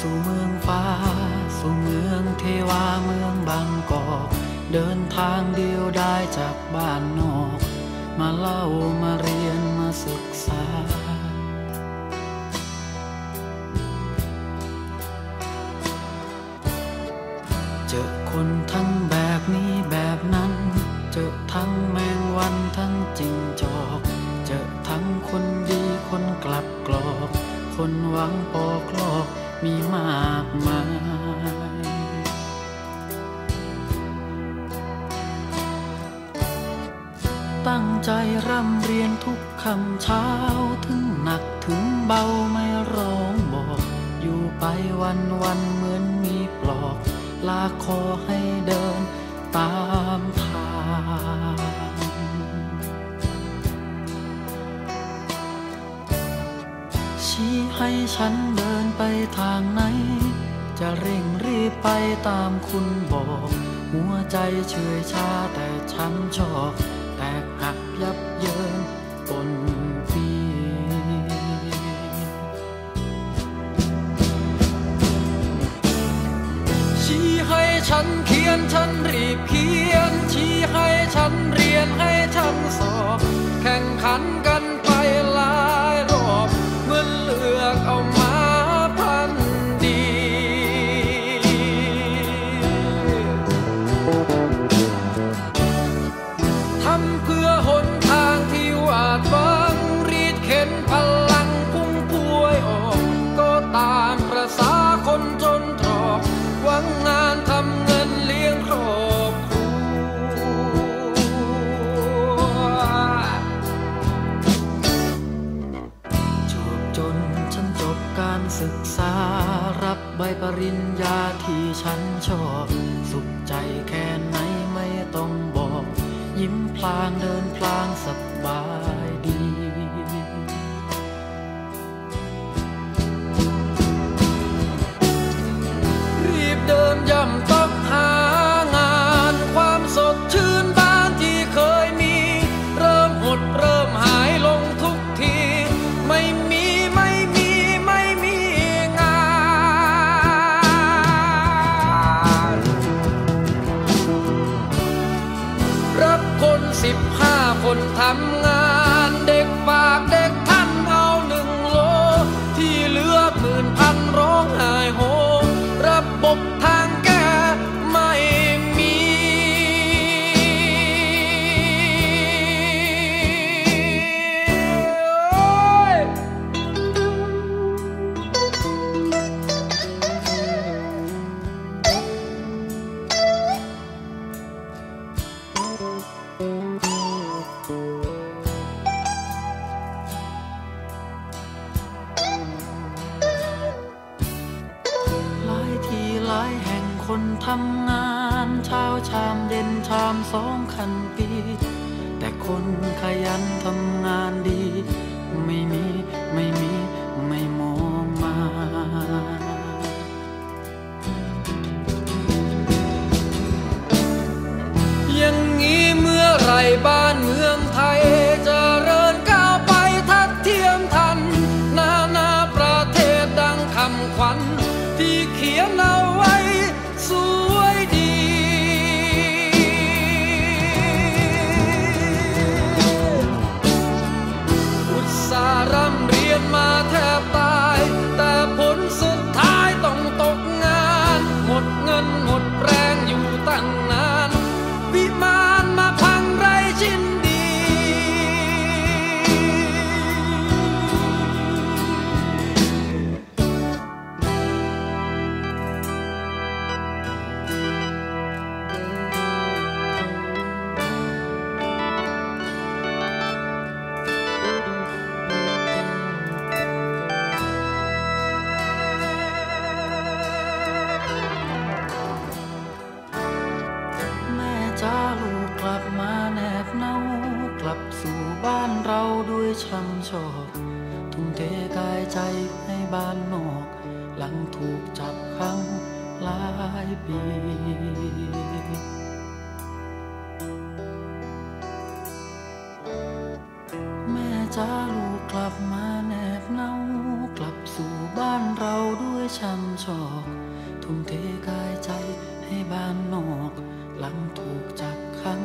สู่เมืองฟ้า สู่เมืองเทวาเมืองบางกอกเดินทางเดียวได้จากบ้านนอก มาเล่ามาเรียนมาศึกษา ใจร่ำเรียนทุกคำเช้าถึงหนักถึงเบาไม่ร้องบอก อยู่ไปวันวันเหมือนมีปลอก ลาคอให้เดินตามทางชี้ให้ฉันเดินไปทางไหน จะเร่งรีบไปตามคุณบอก หัวใจเฉยชาแต่ฉันชอบ แตกหักยับเยินปนปีชี้ให้ฉันเขียนฉันรีบเขียน ชี้ให้ฉันเรียนให้ฉันสอบ แข่งขันกัน การศึกษารับใบปริญญาที่ฉันชอบ สุขใจแค่ไหนไม่ต้องบอก ยิ้มพลางเดินพลางสบาย หลายทีหลายแห่งคนทำงานเช้าชามเย็นชามสองคันปี แต่คนขยันทำงานดี ไม่มีไม่มี เราด้วยช่ำชอกทุ่มเทกายใจให้บ้านนอก หลังถูกจับขังหลายปีแม่จ้าลูกกลับมาแนบเนากลับสู่บ้านเราด้วยช่ำชอกทุ่มเทกายใจให้บ้านนอก หลังถูกจับขัคัง